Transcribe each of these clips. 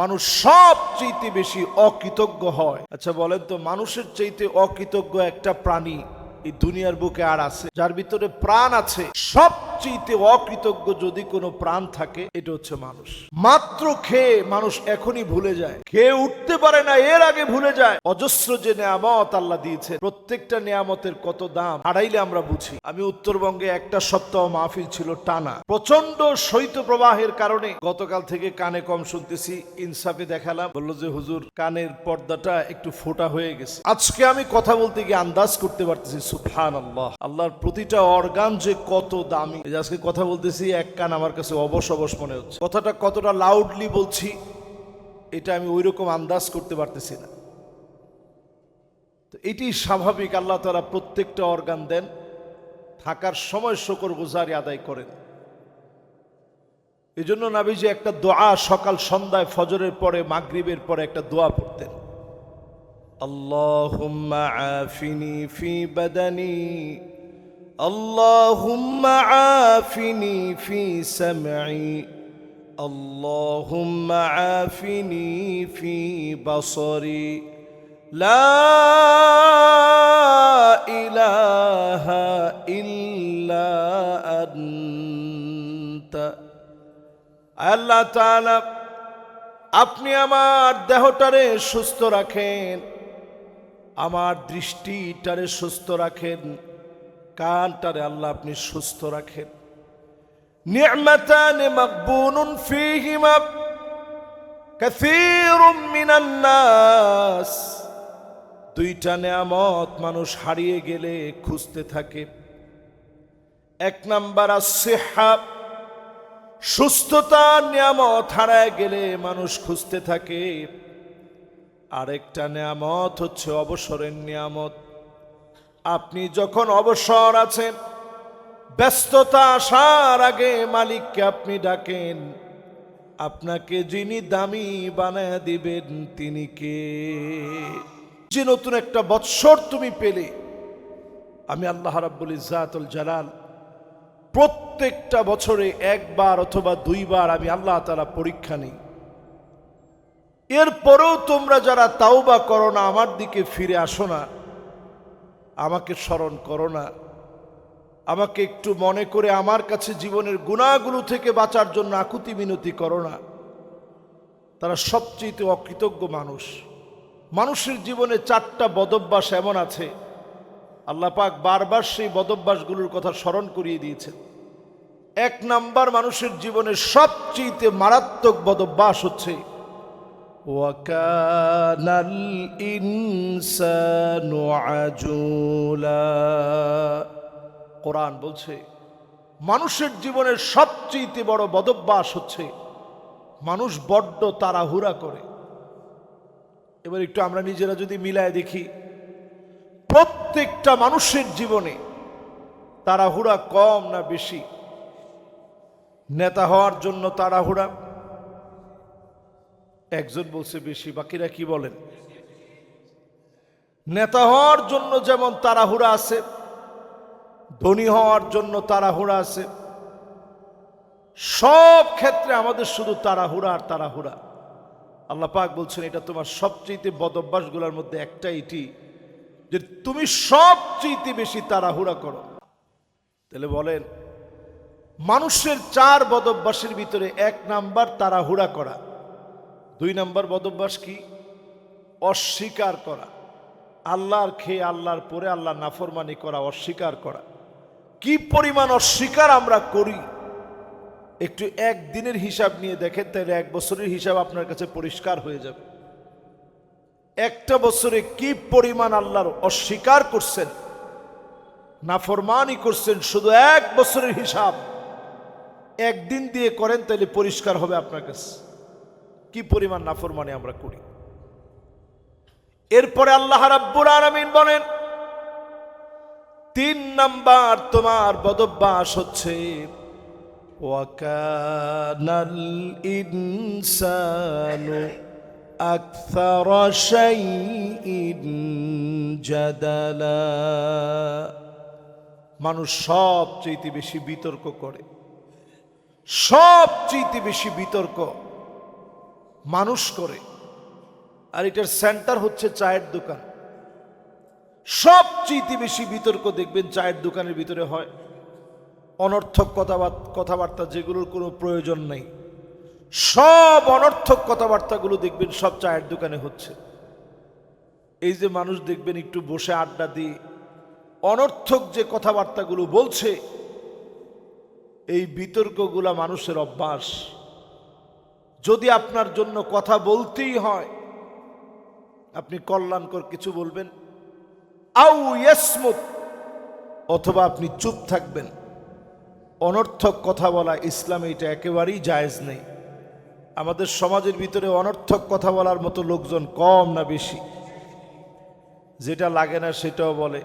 মানুষ সবচেয়েতে বেশি অকৃতজ্ঞ হয়। আচ্ছা বলেন তো, মানুষের চাইতে অকৃতজ্ঞ একটা প্রাণী এই দুনিয়ার বুকে আর আছে? যার ভিতরে প্রাণ আছে সবচেয়ে অকৃতজ্ঞ যদি কোনো প্রাণ থাকে, এটা হচ্ছে মানুষ। মাত্র খেয়ে মানুষ এখনই ভুলে যায়। খেয়ে উঠতে পারে না, এর আগে ভুলে যায়। অজস্র যে নিয়ামত আল্লাহ দিয়েছে প্রত্যেকটা নিয়ামতের কত দাম, হারাইলে আমরা বুঝি। আমি উত্তরবঙ্গে একটা সপ্তাহ মাহফিল ছিল টানা। প্রচণ্ড শৈত্য প্রবাহের কারণে গতকাল থেকে কানে কম শুনতেছি, ইনসাফে দেখালাম। বলল যে, হুজুর, কানের পর্দাটা একটু ফোটা হয়ে গেছে। আজকে আমি কথা বলতে গিয়ে আন্দাজ করতে পারতেছি সুফান আল্লাহ আল্লাহর প্রতিটা অর্গান যে কত দামি এই যে আজকে কথা বলতেছি, এক কান আমার কাছে অবশ অবশ মনে হচ্ছে। কথাটা কতটা লাউডলি বলছি, এটা আমি ওই রকম আন্দাজ করতে পারতেছি না। তো এটি স্বাভাবিক, আল্লাহ তারা প্রত্যেকটা অর্গান দেন, থাকার সময় শকর গুজারি আদায় করেন। এই জন্য এজন্য যে একটা দোয়া সকাল সন্ধ্যায় ফজরের পরে, মাগরিবের পরে একটা দোয়া পড়তেন। আল্লাহ اللهم عافني في سمعي اللهم عافني في بصري لا إله إلا أنت আল্লাহ তাআলা আপনি আমার দেহটারে সুস্থ রাখেন আমার দৃষ্টিটারে সুস্থ রাখেন কানটারে আল্লাহ আপনি সুস্থ রাখেন। দুইটা নেয়ামত মানুষ হারিয়ে গেলে খুঁজতে থাকে। এক নাম্বার আসিহা সুস্থতা নিয়ামত হারায় গেলে মানুষ খুঁজতে থাকে। আরেকটা নিয়ামত হচ্ছে অবসরের নিয়ামত। আপনি যখন অবসর আছেন, ব্যস্ততা আসার আগে মালিককে আপনি ডাকেন। আপনাকে যিনি দামি বানায় দিবেন, তিনি কে? যে নতুন একটা বৎসর তুমি পেলে। আমি আল্লাহ রাব্বুল ইজাতুল জালাল প্রত্যেকটা বছরে একবার অথবা দুইবার আমি আল্লাহ তালা পরীক্ষা নিই। এরপরেও তোমরা যারা তাওবা করো না, আমার দিকে ফিরে আসো না। আমাকে স্মরণ করো না। আমাকে একটু মনে করে আমার কাছে জীবনের গুণাগুলো থেকে বাঁচার জন্য আকুতি মিনতি করো না। তারা সবচেয়ে অকৃতজ্ঞ মানুষ। মানুষের জীবনে চারটা বদভ্যাস এমন আছে। আল্লাহ পাক বারবার সেই বদভ্যাসগুলোর কথা স্মরণ করিয়ে দিয়েছেন। এক নাম্বার মানুষের জীবনের সবচেয়ে মারাত্মক বদভ্যাস হচ্ছে وكان الإنسان عجولا কোরআন বলছে মানুষের জীবনের সবচেয়ে বড় বদভ্যাস হচ্ছে মানুষ বড্ড তাড়াহুড়া করে এবার একটু আমরা নিজেরা যদি মিলায় দেখি প্রত্যেকটা মানুষের জীবনে তাড়াহুড়া কম না বেশি নেতা হওয়ার জন্য তাড়াহুড়া একজন বলছে বেশি, বাকিরা কি বলেন? নেতা হওয়ার জন্য যেমন তাড়াহুড়া আছে, ধনী হওয়ার জন্য তাড়াহুড়া আছে, সব ক্ষেত্রে আমাদের শুধু তাড়াহুড়া আর তাড়াহুড়া। আল্লাহ পাক বলছেন, এটা তোমার সবচেয়ে বদভ্যাসগুলোর মধ্যে একটা এটি, যে তুমি সবচেয়ে বেশি তাড়াহুড়া করো। তাহলে বলেন, মানুষের চার বদভ্যাসের ভিতরে এক নাম্বার তাড়াহুড়া করা। দুই নম্বর বদভ্যাস কি? অস্বীকার করা। আল্লাহর খেয়ে আল্লাহর পরে আল্লাহ নাফরমানি করা, অস্বীকার করা। কি পরিমাণ অস্বীকার আমরা করি? একটু একদিনের হিসাব নিয়ে দেখেন, তাহলে এক বছরের হিসাব আপনার কাছে পরিষ্কার হয়ে যাবে। একটা বছরে কি পরিমাণ আল্লাহর অস্বীকার করছেন, নাফরমানি করছেন, শুধু এক বছরের হিসাব। একদিন দিয়ে করেন, তাহলে পরিষ্কার হবে আপনার কাছে। কি পরিমাণ নাফরমানি আমরা করি? এরপরে আল্লাহ রাব্বুল আরামিন বলেন, তিন নাম্বার তোমার বদভ্যাস হচ্ছে মানুষ সবচেয়ে বেশি বিতর্ক করে, সবচেয়ে বেশি বিতর্ক। মানুষ করে। আর এটার সেন্টার হচ্ছে চায়ের দোকান। সবচেয়ে বেশি বিতর্ক দেখবেন চায়ের দোকানের ভিতরে হয়। অনর্থক কথাবার্তা যেগুলোর কোনো প্রয়োজন নেই। সব অনর্থক কথাবার্তাগুলো দেখবেন সব চায়ের দোকানে হচ্ছে। এই যে মানুষ দেখবেন একটু বসে আড্ডা দিয়ে, অনর্থক যে কথাবার্তাগুলো বলছে, এই বিতর্কগুলা মানুষের অভ্যাস। যদি আপনার জন্য কথা বলতেই হয়, আপনি কল্যাণকর কিছু বলবেন। আউ ইয়াসমুত, অথবা আপনি চুপ থাকবেন। অনর্থক কথা বলা ইসলামে এটা একেবারেই জায়েজ নেই। আমাদের সমাজের ভিতরে অনর্থক কথা বলার মতো লোকজন কম না বেশি। যেটা লাগে না সেটাও বলে,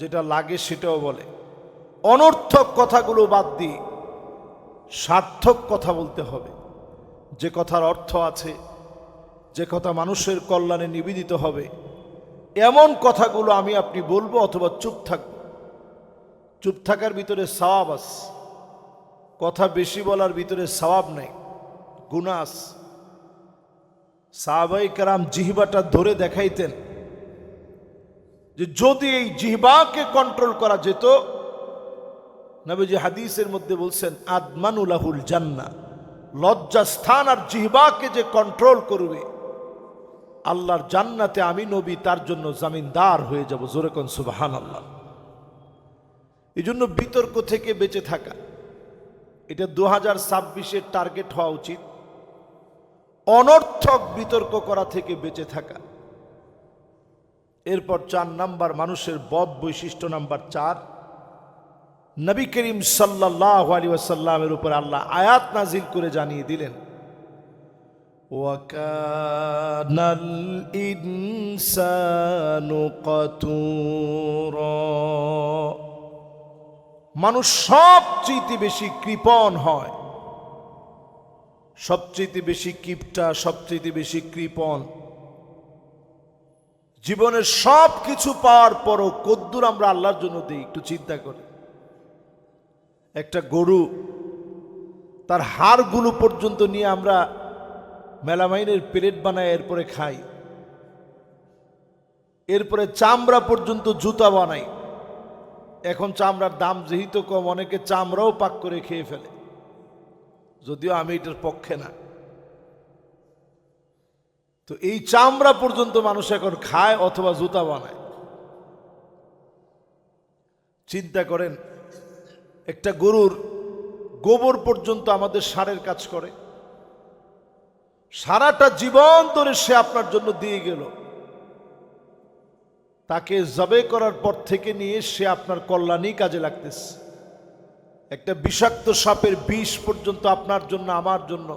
যেটা লাগে সেটাও বলে। অনর্থক কথাগুলো বাদ দিয়ে সার্থক কথা বলতে হবে। যে কথার অর্থ আছে, যে কথা মানুষের কল্যাণে নিবেদিত হবে, এমন কথাগুলো আমি আপনি বলব অথবা চুপ থাকব। চুপ থাকার ভিতরে সওয়াব আস। কথা বেশি বলার ভিতরে সওয়াব নেই গুনাস সাহাবাই কারাম জিহবাটা ধরে দেখাইতেন যে যদি এই জিহবাকে কন্ট্রোল করা যেত, নবীজি হাদিসের মধ্যে বলছেন আদমানুলাহুল জান্না লজ্জা স্থান আর জিহবাকে যে কন্ট্রোল করবে, আল্লাহর জান্নাতে আমি নবী, তার জন্য জামিনদার হয়ে যাব। জোরে কোন সুবাহান আল্লাহ এই জন্য বিতর্ক থেকে বেঁচে থাকা, এটা দু হাজার ছাব্বিশের টার্গেট হওয়া উচিত। অনর্থক বিতর্ক করা থেকে বেঁচে থাকা। এরপর চার নাম্বার, মানুষের বদ বৈশিষ্ট্য নাম্বার চার নবী করিম সাল্লাহ আলী ওয়াসাল্লামের উপর আল্লাহ আয়াত নাজিল করে জানিয়ে দিলেন মানুষ সবচেয়ে বেশি কৃপণ হয়। সবচেয়ে বেশি কিপটা, সবচেয়ে বেশি কৃপণ। জীবনের সব কিছু পাওয়ার পরও কদ্দুর আমরা আল্লাহর জন্য দিই, একটু চিন্তা করি একটা গরু, তার হাড়গুলো পর্যন্ত নিয়ে আমরা মেলামাইনের প্লেট বানাই, এরপরে খাই। এরপরে চামড়া পর্যন্ত জুতা বানাই। এখন চামড়ার দাম যেহেতু কম, অনেকে চামড়াও পাক করে খেয়ে ফেলে। যদিও আমি এটার পক্ষে না। তো এই চামড়া পর্যন্ত মানুষ এখন খায় অথবা জুতা বানায়। চিন্তা করেন একটা গরুর গোবর পর্যন্ত আমাদের সারের কাজ করে। সারাটা জীবন ধরে সে আপনার জন্য দিয়ে গেল। তাকে জবে করার পর থেকে নিয়ে সে আপনার কল্যাণই কাজে লাগতেছে। একটা বিষাক্ত সাপের বিষ পর্যন্ত আপনার জন্য, আমার জন্য,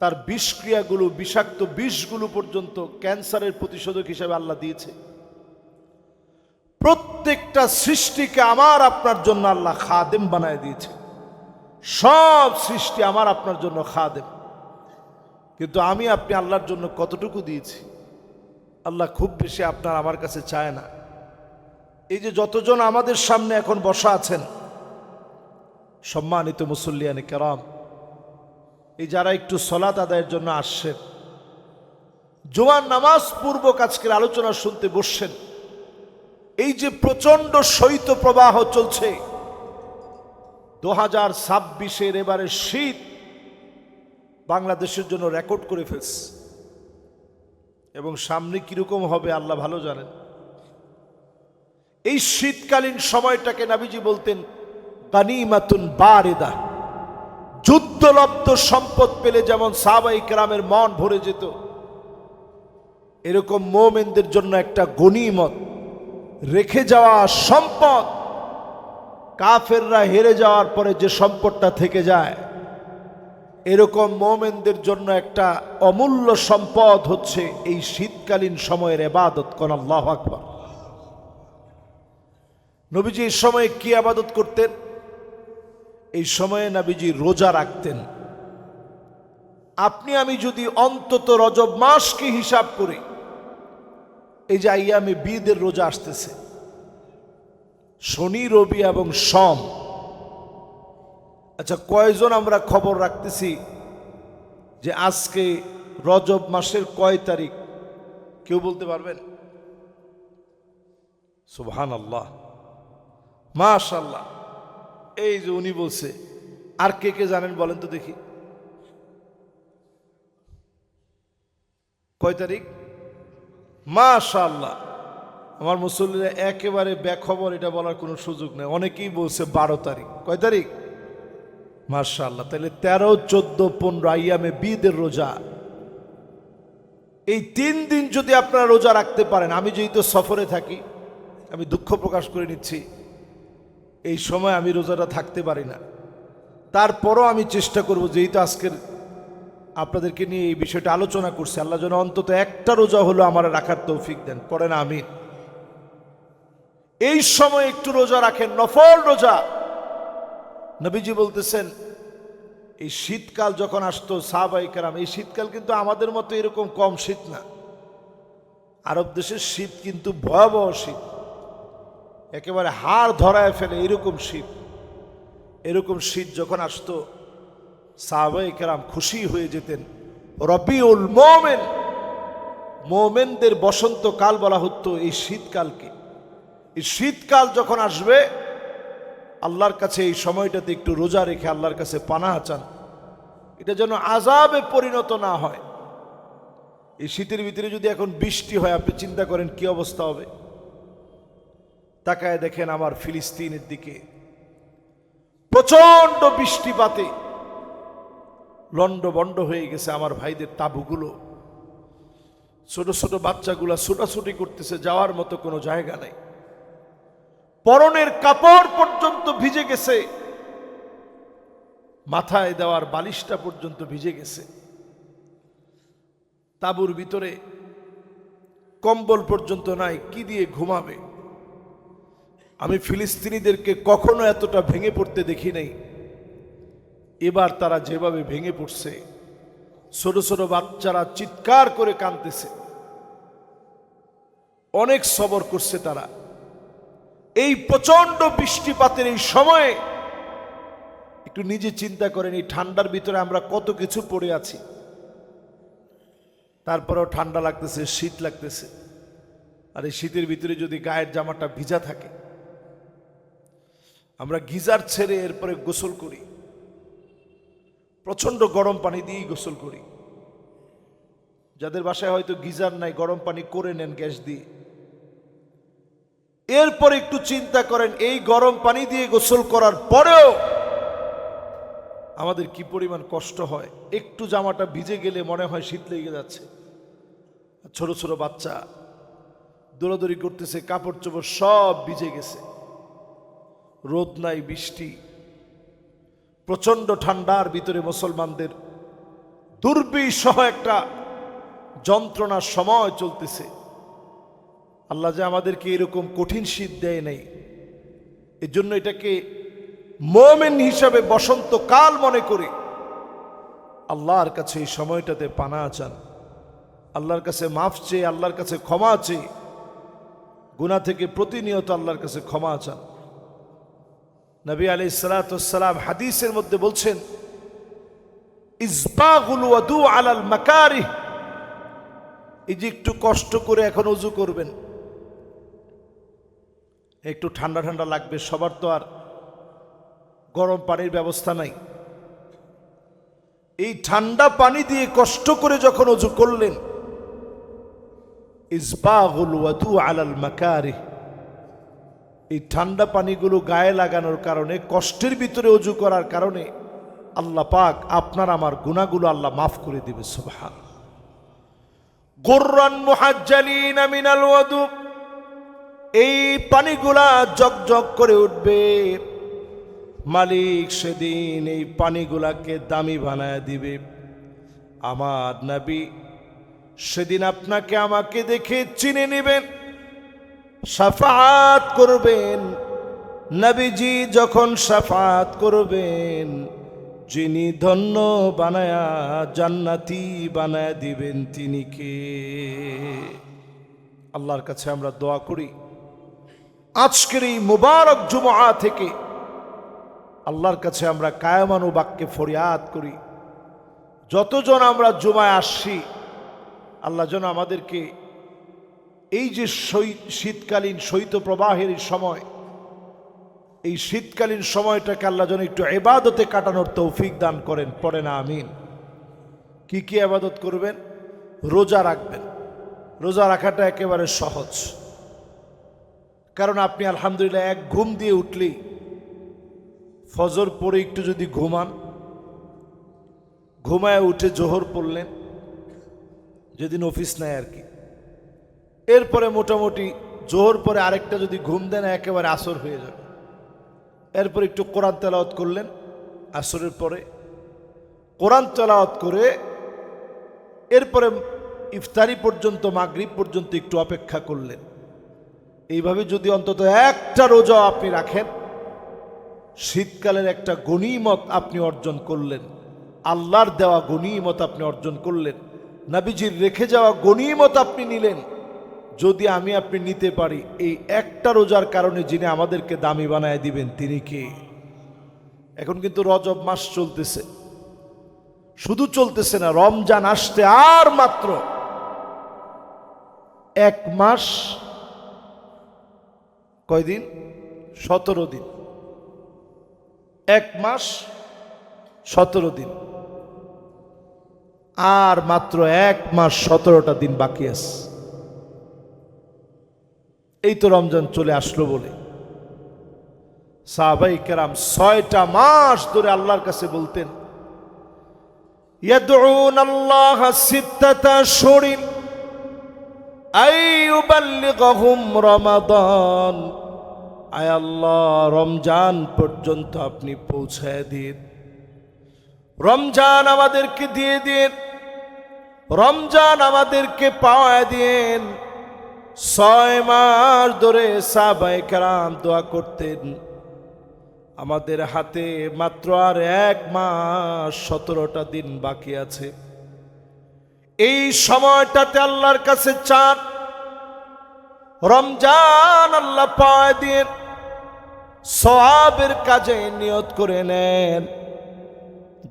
তার বিষক্রিয়াগুলো, বিষাক্ত বিষগুলো পর্যন্ত ক্যান্সারের প্রতিষেধক হিসেবে আল্লাহ দিয়েছে। প্রত্যেকটা সৃষ্টিকে আমার আপনার জন্য আল্লাহ খাদেম বানায় দিয়েছে। সব সৃষ্টি আমার আপনার জন্য খাদেম। কিন্তু আমি আপনি আল্লাহর জন্য কতটুকু দিয়েছি? আল্লাহ খুব বেশি আপনার আমার কাছে চায় না। এই যে যতজন আমাদের সামনে এখন বসা আছেন, সম্মানিত মুসল্লিয়ানি কেরাম, এই যারা একটু সলাত আদায়ের জন্য আসছেন জোয়ান নামাজ পূর্বক আজকের আলোচনা শুনতে বসছেন এই যে প্রচণ্ড শৈত প্রবাহ চলছে দু হাজার ছাব্বিশের এবারে শীত বাংলাদেশের জন্য রেকর্ড করে ফেলছে। এবং সামনে কীরকম হবে আল্লাহ ভালো জানেন। এই শীতকালীন সময়টাকে নাবিজি বলতেন গানিমাতুন বারেদা। যুদ্ধলব্ধ সম্পদ পেলে যেমন সাহাবাই কেরামের মন ভরে যেত, এরকম মোমেনদের জন্য একটা গনিমত। রেখে যাওয়া সম্পদ। কাফেররা হেরে যাওয়ার পরে যে সম্পদটা থেকে যায়, এরকম মোমেনদের জন্য একটা অমূল্য সম্পদ হচ্ছে এই শীতকালীন সময়ের এবাদত কোন আল্লাহ আকবর। নবীজি এই সময়ে কি আবাদত করতেন? এই সময়ে নবীজি রোজা রাখতেন। আপনি আমি যদি অন্তত রজব মাসকে হিসাব করি এই যে আইয়ামে বিদের রোজা আসতেছে, শনি, রবি এবং সম। আচ্ছা কয়জন আমরা খবর রাখতেছি যে আজকে রজব মাসের কয় তারিখ? কেউ বলতে পারবেন? সুবহান আল্লাহ মাশাল্লাহ এই যে উনি বলছে, আর কে কে জানেন বলেন তো দেখি। কয় তারিখ? মাশাল্লাহ আমার মুসল্লিরা একেবারে বেখবর, এটা বলার কোনো সুযোগ নেই। অনেকেই বলছে বারো তারিখ। কয় তারিখ? মাশাল্লাহ তাহলে তেরো, চোদ্দ, পনেরো আইয়ামে বিদের রোজা। এই তিন দিন যদি আপনারা রোজা রাখতে পারেন, আমি যেহেতু সফরে থাকি, আমি দুঃখ প্রকাশ করে নিচ্ছি, এই সময় আমি রোজাটা থাকতে পারি না। তারপরও আমি চেষ্টা করব, যেহেতু আজকের আপনাদেরকে নিয়ে এই বিষয়টা আলোচনা করছি। আল্লাহ যেন অন্তত একটা রোজা হলো আমার রাখার তৌফিক দেন। পড়েন আমি এই সময় একটু রোজা রাখেন, নফল রোজা। নবীজি বলতেছেন, এই শীতকাল যখন আসতো সাহাবাই কারাম, এই শীতকাল কিন্তু আমাদের মতো এরকম কম শীত না। আরব দেশের শীত কিন্তু ভয়াবহ শীত। একেবারে হাড় ধরায় ফেলে এরকম শীত। এরকম শীত যখন আসতো সাহাবাই কেরাম খুশি হয়ে যেতেন। রবিউল মোমেন, মোমেনদের বসন্তকাল বলা হতো এই শীতকালকে। এই শীতকাল যখন আসবে, আল্লাহর কাছে এই সময়টাতে একটু রোজা রেখে আল্লাহর কাছে পানা চান। এটা যেন আজাবে পরিণত না হয়। এই শীতের ভিতরে যদি এখন বৃষ্টি হয়, আপনি চিন্তা করেন কি অবস্থা হবে? তাকায় দেখেন আমার ফিলিস্তিনের দিকে। প্রচণ্ড বৃষ্টিপাতে লন্ড বন্ড হয়ে গেছে আমার ভাইদের তাবুগুলো। ছোট ছোট বাচ্চাগুলো ছুটাছুটি করতেছে, যাওয়ার মতো কোনো জায়গা নাই। পরনের কাপড় পর্যন্ত ভিজে গেছে। মাথায় দেওয়ার বালিশটা পর্যন্ত ভিজে গেছে। তাবুর ভিতরে কম্বল পর্যন্ত নাই, কি দিয়ে ঘুমাবে? আমি ফিলিস্তিনিদেরকে কখনো এতটা ভেঙে পড়তে দেখি নাই। এবার তারা যেভাবে ভেঙে পড়ছে, ছোট ছোট বাচ্চারা চিৎকার করে কাঁদতেছে। অনেক সবর করছে তারা। এই প্রচণ্ড বৃষ্টিপাতের এই সময়ে একটু নিজে চিন্তা করেন, এই ঠান্ডার ভিতরে আমরা কত কিছু পড়ে আছি। তারপরেও ঠান্ডা লাগতেছে, শীত লাগতেছে। আর এই শীতের ভিতরে যদি গায়ের জামাটা ভিজা থাকে, আমরা গিজার ছেড়ে এরপরে গোসল করি। প্রচণ্ড গরম পানি দিয়েই গোসল করি। যাদের বাসায় হয়তো গিজার নাই, গরম পানি করে নেন গ্যাস দিয়ে। এরপর একটু চিন্তা করেন, এই গরম পানি দিয়ে গোসল করার পরেও আমাদের কি পরিমাণ কষ্ট হয়। একটু জামাটা ভিজে গেলে মনে হয় শীত লেগে যাচ্ছে। ছোট ছোট বাচ্চা দৌড়াদৌড়ি করতেছে কাপড় চোপড় সব ভিজে গেছে। রোদ নাই, বৃষ্টি। প্রচণ্ড ঠান্ডার ভিতরে মুসলমানদের দুর্বিষহ একটা যন্ত্রণার সময় চলতেছে। আল্লাহ যে আমাদেরকে এরকম কঠিন শীত দেয় নাই। এর জন্য এটাকে মোমেন হিসাবে বসন্তকাল মনে করে আল্লাহর কাছে এই সময়টাতে পানা চান। আল্লাহর কাছে মাফ চেয়ে, আল্লাহর কাছে ক্ষমা চেয়ে গুণা থেকে প্রতিনিয়ত আল্লাহর কাছে ক্ষমা চান। নবী আলি সালাতাম হাদিসের মধ্যে বলছেন, ইসবাগুল ওয়াদু আলাল মাকারি এই যে একটু কষ্ট করে এখন উজু করবেন। একটু ঠান্ডা ঠান্ডা লাগবে, সবার তো আর গরম পানির ব্যবস্থা নাই। এই ঠান্ডা পানি দিয়ে কষ্ট করে যখন উজু করলেন, ইসবাগুল ওয়াদু আলাল মাকারি এই ঠান্ডা পানিগুলো গায়ে লাগানোর কারণে, কষ্টের ভিতরে অজু করার কারণে আল্লাহ পাক আপনার আমার গুণাগুলো আল্লাহ মাফ করে দিবে সুবহান গোর্রান এই পানিগুলা জগজগ করে উঠবে। মালিক সেদিন এই পানিগুলাকে দামি বানায় দিবে। আমার নাবি সেদিন আপনাকে আমাকে দেখে চিনে নেবেন। সাফাত করবেন। নবীজি যখন সাফাত করবেন, যিনি ধন্য বানায়া জান্নাতি বানায় দিবেন, তিনি কে? আল্লাহর কাছে আমরা দোয়া করি, আজকের এই মুবারক জুমা থেকে আল্লাহর কাছে আমরা কায়মানু বাক্যে ফরিয়াদ করি। যতজন আমরা জুমায় আসছি, আল্লাহ যেন আমাদেরকে এই যে শীতকালীন শৈত্যপ্রবাহের এই সময়, এই শীতকালীন সময়টাকে আল্লাহ যেন একটু এবাদতে কাটানোর তৌফিক দান করেন, পড়ে না, আমিন। কি কি আবাদত করবেন? রোজা রাখবেন। রোজা রাখাটা একেবারে সহজ। কারণ আপনি আলহামদুলিল্লাহ এক ঘুম দিয়ে উঠলেই ফজর পরে একটু যদি ঘুমান, ঘুমায় উঠে জোহর পড়লেন, যেদিন অফিস নেয় আর কি। এরপরে মোটামুটি জোহর পরে আরেকটা যদি ঘুম দেন একেবারে আসর হয়ে যাবে। এরপর একটু কোরআন তেলাওয়াত করলেন, আসরের পরে। কোরআন তেলাওয়াত করে এরপরে ইফতারি পর্যন্ত, মাগরিব পর্যন্ত একটু অপেক্ষা করলেন। এইভাবে যদি অন্তত একটা রোজা আপনি রাখেন, শীতকালের একটা গণিমত আপনি অর্জন করলেন। আল্লাহর দেওয়া গণিমত আপনি অর্জন করলেন। নাবিজির রেখে যাওয়া গণিমত আপনি নিলেন। যদি আমি আপনি নিতে পারি, এই একটা রোজার কারণে যিনি আমাদেরকে দামি বানায় দিবেন, তিনি কে? এখন কিন্তু রজব মাস চলতেছে। শুধু চলতেছে না, রমজান আসতে আর মাত্র এক মাস, কয়দিন? সতেরো দিন। এক মাস, সতেরো দিন। আর মাত্র এক মাস, সতেরোটা দিন বাকি আছে। এই তো রমজান চলে আসলো বলে সাহাবাই কেরাম ছয়টা মাস ধরে আল্লাহর কাছে বলতেন يدعون الله ستة أشهر أن يبلغهم رمضان আয় আল্লাহ রমজান পর্যন্ত আপনি পৌঁছায় দিন রমজান আমাদেরকে দিয়ে দিন রমজান আমাদেরকে পাওয়া দিন ছয় মাস ধরে সাবাই কারাম দোয়া করতেন। আমাদের হাতে মাত্র আর এক মাস সতেরোটা দিন বাকি আছে। এই সময়টাতে আল্লাহর কাছে চান। রমজান আল্লাহ পায় দিয়ে সওয়াবের কাজে নিয়ত করে নেন।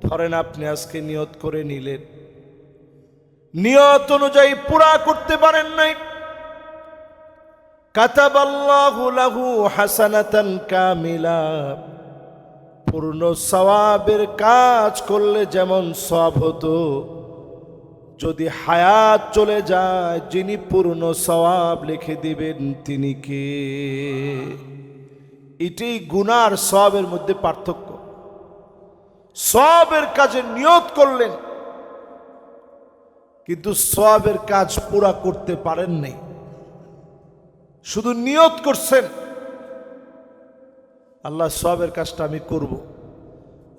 ধরেন আপনি আজকে নিয়ত করে নিলেন। নিয়ত অনুযায়ী পুরা করতে পারেন নাই। কাতাবাল্লাহু লাহু হাসানাতান কামিলা। পূর্ণ সওয়াবের কাজ করলে যেমন সব হতো, যদি হায়াত চলে যায়, যিনি পূর্ণ সওয়াব লিখে দিবেন তিনি কে? এটাই গুনার সবের মধ্যে পার্থক্য। সবের কাজে নিয়ত করলেন, কিন্তু সবের কাজ পুরা করতে পারেন নাই। শুধু নিয়ত করছেন। আল্লাহ সবের কাজটা আমি করব।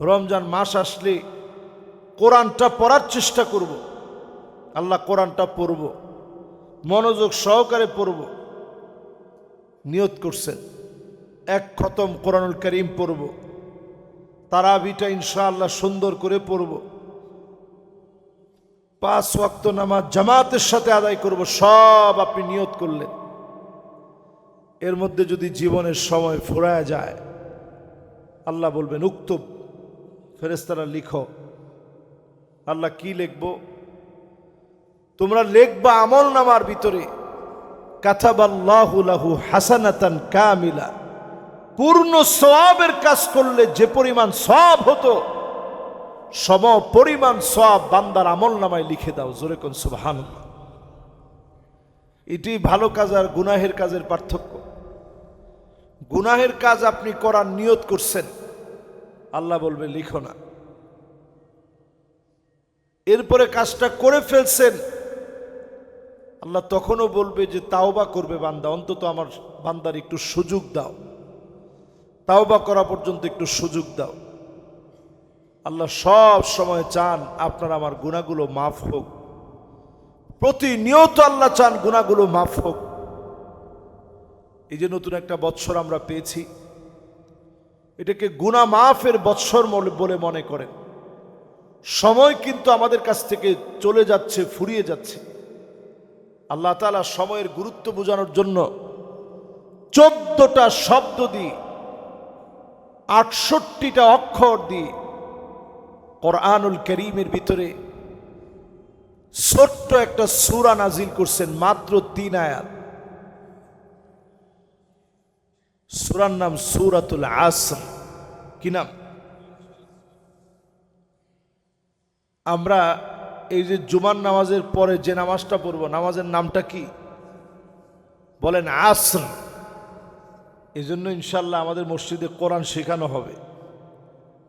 রমজান মাস আসলে কোরআনটা পড়ার চেষ্টা করব। আল্লাহ কোরআনটা পড়ব। মনোযোগ সহকারে পড়ব। নিয়ত করছেন। এক খতম কোরআনুল করিম পড়ব। তারাবিটা ইনশাআল্লাহ সুন্দর করে পড়ব। পাঁচ ওয়াক্ত নামাজ জামাতের সাথে আদায় করব। সব আপনি নিয়ত করলেন। এর মধ্যে যদি জীবনের সময় ফুরায় যায়, আল্লাহ বলবেন, উক্ত ফেরেস্তারা লিখো। আল্লাহ কি লিখব? তোমরা লিখবা আমল নামার ভিতরে কাথাবাল্লাহু হাসানাতান কামিলা। পূর্ণ সওয়াবের কাজ করলে যে পরিমাণ সব হতো, সম পরিমাণ সব বান্দার আমল নামায় লিখে দাও, জোরে কোন সুবহান এটি ভালো কাজ আর গুনাহের কাজের পার্থক্য। গুনাহের কাজ আপনি করার নিয়ত করছেন। আল্লাহ বলবে, লিখো না। এরপরে কাজটা করে ফেলছেন। আল্লাহ তখনও বলবে যে, তাওবা করবে বান্দা, অন্তত আমার বান্দার একটু সুযোগ দাও। তাওবা করা পর্যন্ত একটু সুযোগ দাও। আল্লাহ সব সময় চান আপনার আমার গুণাগুলো মাফ হোক। প্রতিনিয়ত আল্লাহ চান গুণাগুলো মাফ হোক। এই যে নতুন একটা বৎসর আমরা পেয়েছি, এটাকে গুণা মাফের বৎসর বলে মনে করেন। সময় কিন্তু আমাদের কাছ থেকে চলে যাচ্ছে, ফুরিয়ে যাচ্ছে। আল্লাহ তালা সময়ের গুরুত্ব বোঝানোর জন্য চোদ্দটা শব্দ দিয়ে, আটষট্টিটা অক্ষর দিয়ে কোরআনুল করিমের ভিতরে ছোট্ট একটা সুরা নাজিল করছেন, মাত্র তিন আয়াত। সুরার নাম সুরাতুল আসর। কি নাম? আমরা এই যে জুমার নামাজের পরে যে নামাজটা পড়ব, নামাজের নামটা কি? বলেন আসর। এই জন্য ইনশাল্লাহ আমাদের মসজিদে কোরআন শেখানো হবে।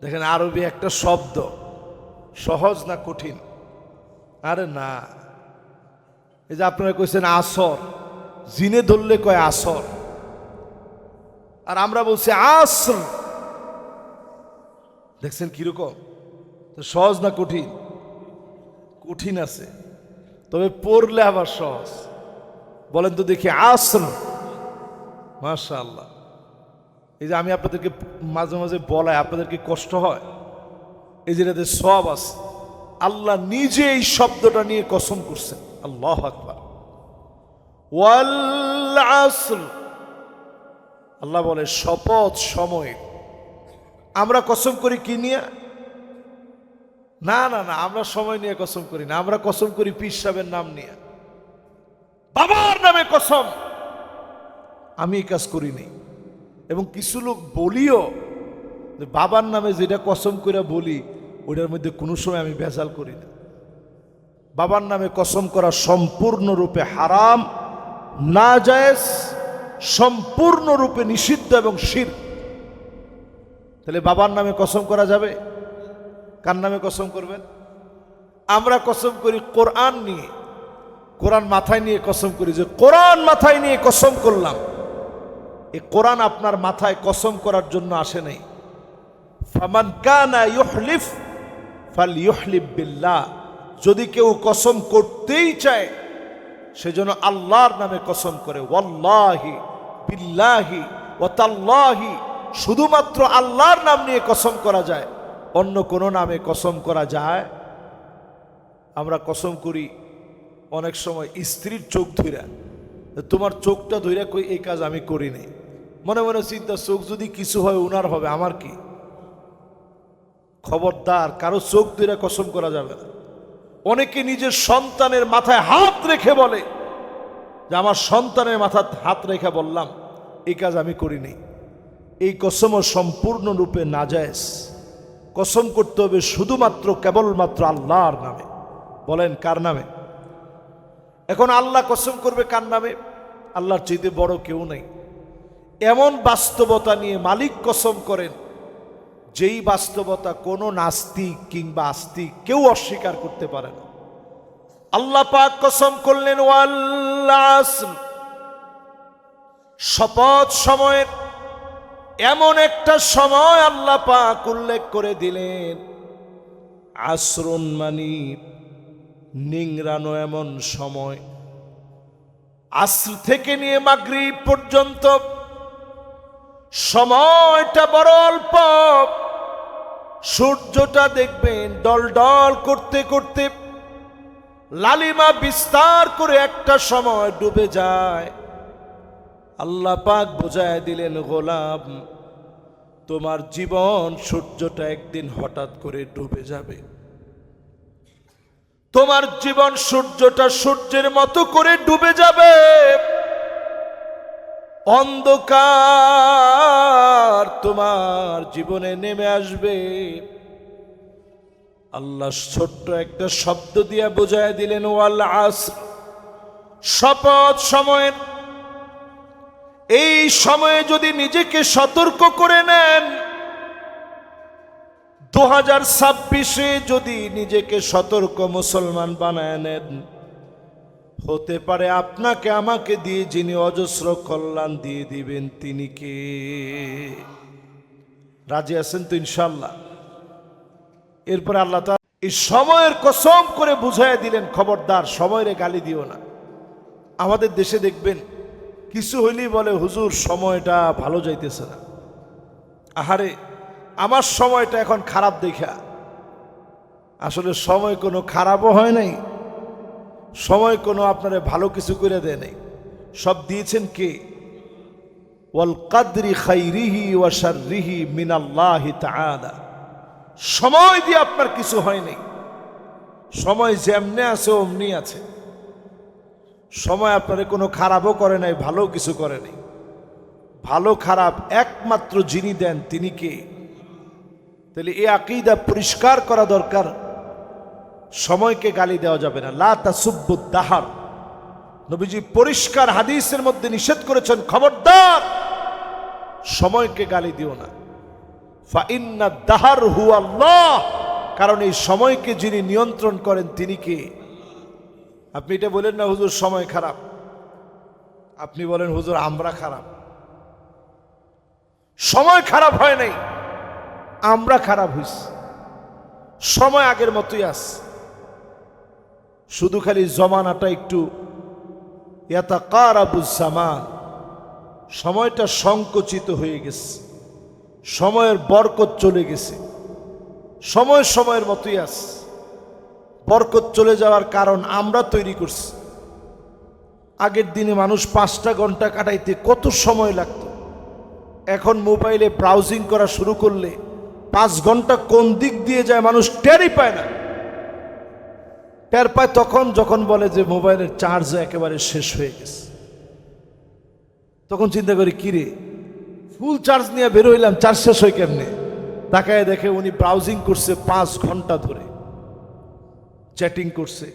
দেখেন আরবি একটা শব্দ, সহজ না কঠিন? আরে না। এই যে আপনারা কইছেন আসর, জিনে ধরলে কয় আসর? আর আমরা বলছি আসর। দেখছেন কীরকম? সহজ না কঠিন? কঠিন আছে। তবে পড়লে আবার সহজ। বলেন তো দেখি আসর। আল্লাহ এই যে আমি আপনাদেরকে মাঝে মাঝে বলাই, আপনাদের কি কষ্ট হয়? এই যে এটাতে সব আছে। আল্লাহ নিজে এই শব্দটা নিয়ে কসম করছেন। আল্লাহ আকবার। ওয়াল আসর। আল্লাহ বলে, শপথ সময়। আমরা কসম করি কি নিয়ে? না না না, আমরা সময় নিয়ে কসম করি না, আমরা কসম করি পীর সাহেবের নাম নিয়ে। বাবার নামে কসম। আমি এই কাজ করিনি। এবং কিছু লোক বলিও যে, বাবার নামে যেটা কসম করে বলি ওটার মধ্যে কোনো সময় আমি ভেজাল করি না। বাবার নামে কসম করা সম্পূর্ণরূপে হারাম না জায়েজ সম্পূর্ণরূপে নিষিদ্ধ এবং শির। তাহলে বাবার নামে কসম করা যাবে? কার নামে কসম করবেন? আমরা কসম করি কোরআন নিয়ে। কোরআন মাথায় নিয়ে কসম করি যে কোরআন মাথায় নিয়ে কসম করলাম। এই কোরআন আপনার মাথায় কসম করার জন্য আসে নাই। বিল্লাহ। যদি কেউ কসম করতেই চায় সেজন্য আল্লাহর নামে কসম করে। ওয়াল্লাহি। বিল্লাহি ও তাল্লাহি, শুধুমাত্র আল্লাহর নাম নিয়ে কসম করা যায়, অন্য কোনো নামে কসম করা যায়? আমরা কসম করি, অনেক সময় স্ত্রীর চোখ ধইরা, তোমার চোখটা ধইরা কই, এই কাজ আমি করিনি। মনে মনে চিন্তা, চোখ যদি কিছু হয়, উনার হবে, আমার কি? খবরদার, কারও চোখ ধইরা কসম করা যাবে না। অনেকে নিজের সন্তানের মাথায় হাত রেখে বলে, যে আমার সন্তানের মাথায় হাত রেখে বললাম। এই কাজ আমি করিনি। এই কসমও সম্পূর্ণরূপে নাজায়েজ। কসম করতে হবে শুধুমাত্র, কেবলমাত্র আল্লাহর নামে। বলেন, কার নামে? এখন আল্লাহ কসম করবে কার নামে? আল্লাহর চাইতে বড় কেউ নেই। এমন বাস্তবতা নিয়ে মালিক কসম করেন, যেই বাস্তবতা কোনো নাস্তিক কিংবা আস্তিক কেউ অস্বীকার করতে পারে না। আল্লাহ পাক কসম করলেন ওয়াল্লাহ শপথ সময়ের এমন একটা সময় আল্লাহ পাক উল্লেখ করে দিলেন আশ্রন মানি নিংরানো এমন সময়। আশ্র থেকে নিয়ে মাগরিব পর্যন্ত সময়টা বড় অল্প। সূর্যটা দেখবেন ডল ডল করতে করতে লালিমা বিস্তার করে একটা সময় ডুবে যায়। আল্লাহ পাক বোঝায় দিলেন, গোলাম, তোমার জীবন সূর্যটা একদিন হঠাৎ করে ডুবে যাবে। তোমার জীবন সূর্যটা সূর্যের মতো করে ডুবে যাবে। অন্ধকার তোমার জীবনে নেমে আসবে। আল্লাহ ছোট্ট একটা শব্দ দিয়ে বোঝায় দিলেন, ওয়াল আস শপথ সময়ের এই সময়ে যদি নিজেকে সতর্ক করে নেন দু হাজার ছাব্বিশে যদি নিজেকে সতর্ক মুসলমান বানায় নেন, হতে পারে আপনাকে আমাকে দিয়ে যিনি অজস্র কল্যাণ দিয়ে দিবেন তিনি কে? রাজি আছেন তো ইনশাল্লাহ এরপরে আল্লাহ এই সময়ের কসম করে বুঝাই দিলেন, খবরদার, সময়ের গালি দিও না। আমাদের দেশে দেখবেন কিছু হইলেই বলে, হুজুর, সময়টা ভালো যাইতেছে না। আহারে, আমার সময়টা এখন খারাপ দেখা। আসলে সময় কোনো খারাপও হয় নাই, সময় কোনো আপনারা ভালো কিছু করে দেয় নাই। সব দিয়েছেন কে? ওয়াল কাদরি খাইরিহি ওয়া শাররিহি মিনাল্লাহি তাআলা। সময় দিয়ে আপনার কিছু হয়নি সময় যেমনে আছে, অমনি আছে। সময় আপনারে কোনো খারাপও করে নাই, ভালো কিছু করে নাই। ভালো খারাপ একমাত্র যিনি দেন, তিনি কে? তাহলে এই আকিদা পরিষ্কার করা দরকার। সময়কে গালি দেওয়া যাবে না। লা তাসুব্বুদ্দাহার নবীজি পরিষ্কার হাদিসের মধ্যে নিষেধ করেছেন, খবরদার! সময়কে গালি দিও না। ফাইন্না দাহার হু আল্লাহ কারণ এই সময়কে যিনি নিয়ন্ত্রণ করেন, তিনি কে? আপনি এটা বলেন না, হুজুর, সময় খারাপ। আপনি বলেন, হুজুর, আমরা খারাপ। সময় খারাপ হয় নাই, আমরা খারাপ হইছি। সময় আগের মতোই আস শুধু খালি জমানাটা একটু জামান সময়টা সংকুচিত হয়ে গেছে। সময়ের বরকত চলে গেছে। সময় সময়ের মতোই আস বরকত চলে যাওয়ার কারণ আমরা তৈরি করছি। আগের দিনে মানুষ পাঁচটা ঘণ্টা কাটাইতে কত সময় লাগতো? এখন মোবাইলে ব্রাউজিং করা শুরু করলে পাঁচ ঘণ্টা কোন দিক দিয়ে যায় মানুষ টেরই পায় না। টের পায় তখন, যখন বলে যে মোবাইলের চার্জ একেবারে শেষ হয়ে গেছে। তখন চিন্তা করি কিরে ফুল চার্জ নিয়ে বের হইলাম চার্জ শেষ হয় কেমনে? তাকায় দেখে উনি ব্রাউজিং করছে পাঁচ ঘণ্টা ধরে। চ্যাটিং করছে,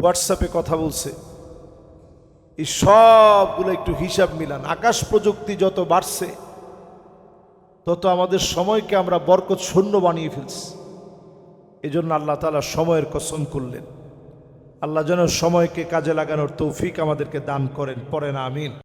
হোয়াটসঅ্যাপে কথা বলছে। এই সবগুলো একটু হিসাব মিলান। আকাশ প্রযুক্তি যত বাড়ছে, তত আমাদের সময়কে আমরা বরকত শূন্য বানিয়ে ফেলছি। এই জন্য আল্লাহ তালা সময়ের কসম করলেন। আল্লাহ যেন সময়কে কাজে লাগানোর তৌফিক আমাদেরকে দান করেন। পরে না আমিন।